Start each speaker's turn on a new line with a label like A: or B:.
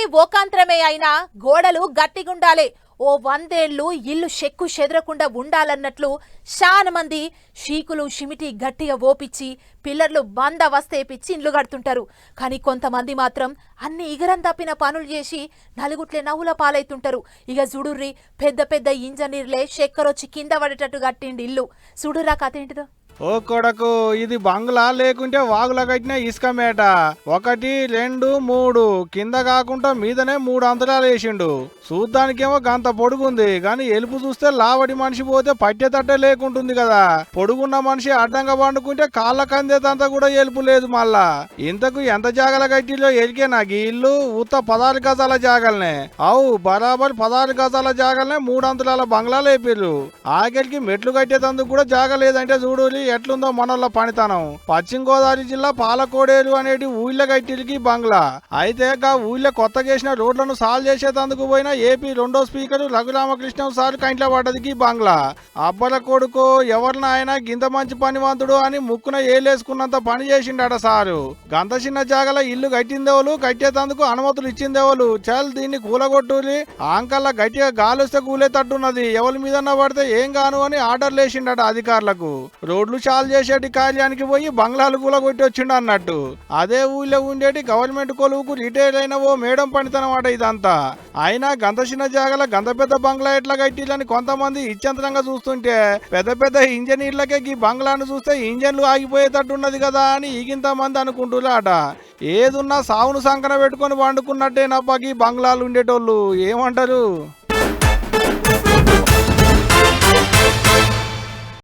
A: కట్టేది ఓకాంతరమే అయినా గోడలు గట్టిగుండాలి. ఓ వందేళ్ళు ఇల్లు చెక్కు చెదరకుండా ఉండాలన్నట్లు చాలా మంది షీకులు షిమిటి గట్టిగా ఓపిచ్చి పిల్లర్లు బంద వస్తేపిచ్చి ఇండ్లు కడుతుంటారు. కానీ కొంతమంది మాత్రం అన్ని ఇగరం తప్పిన పనులు చేసి నలుగుట్లే నవ్వుల పాలైతుంటారు. ఇక జుడుర్రి పెద్ద పెద్ద ఇంజనీర్లే చెక్కరొచ్చి కింద పడేటట్టు కట్టిండి ఇల్లు సుడురా కథ ఏంటిదో?
B: ఓ కొడకు ఇది బంగ్లా లేకుంటే వాగుల కట్టిన ఇసుక మేట. ఒకటి రెండు మూడు. కింద కాకుండా మీదనే మూడు అంతరాలు వేసిండు. చూడ్డానికేమో గంత పొడుగుంది కానీ ఎలుపు చూస్తే లావడి మనిషి పోతే పట్టేతట్టే లేకుంటుంది కదా. పొడుగున్న మనిషి అడ్డంగా పండుకుంటే కాళ్ళ కందేదంతా కూడా ఎలుపు లేదు మళ్ళా. ఇంతకు ఎంత జాగల గట్టిలో ఎలికే నాకు ఇల్లు ఉత్త పదాలు గజాల జాగలనే. అవు బరాబర్ పదాలు గజాల జాగలనే మూడు అంతరాల బంగ్లాలు వేపిర్రు ఆకలికి మెట్లు కట్టేటందుకు కూడా జాగ లేదంటే చూడు ఎట్లుందో మనోళ్ళ పనితనం. పశ్చిమ గోదావరి జిల్లా పాలకోడేరు అనేటి ఊళ్ళ గట్టిలకి బంగ్లా. అయితే గా ఊళ్ళో కొత్తగా చేసిన రోడ్లను సాల్వ్ చేసేటందుకు పోయిన ఏపీ రెండో స్పీకర్ రఘురామకృష్ణం సార్ కంట్ల పడ్డదికి బంగ్లా. అబ్బల కొడుకు ఎవరిన ఆయన గింత మంచి పనివంతుడు అని ముక్కున ఏలేసుకున్నంత పని చేసిండట సారు. గంత చిన్న జాగల ఇల్లు కట్టిందేవాళ్ళు కట్టేటందుకు అనుమతులు ఇచ్చిందేవాళ్ళు చల్ దీన్ని కూలగొట్టులి ఆంకల్లా గట్టిగా గాలిస్తే కూలేటట్టున్నది. ఎవరి మీద పడితే ఏం కాను అని ఆర్డర్లు వేసిండట అధికారులకు. రోడ్లు చాలు చేసేటి కార్యానికి పోయి బంగ్లాలు కూలగొట్టి వచ్చిండు అన్నట్టు. అదే ఊళ్ళో ఉండేటి గవర్నమెంట్ కొలువుకు రిటైర్ అయిన ఓ మేడం పనితనమాట ఇదంతా. అయినా గంత చిన్న జాగల గంత పెద్ద బంగ్లా ఎట్లా కట్టిలని కొంతమంది ఇచ్చంతరంగా చూస్తుంటే పెద్ద పెద్ద ఇంజనీర్లకే ఈ బంగ్లాను చూస్తే ఇంజన్లు ఆగిపోయేటట్టున్నది కదా అని ఈగింత మంది అనుకుంటున్నారట. ఏదున్నా సావును సంకన పెట్టుకొని వండుకున్నట్టేనప్పకి ఈ బంగ్లాలు ఉండేటోళ్ళు ఏమంటారు?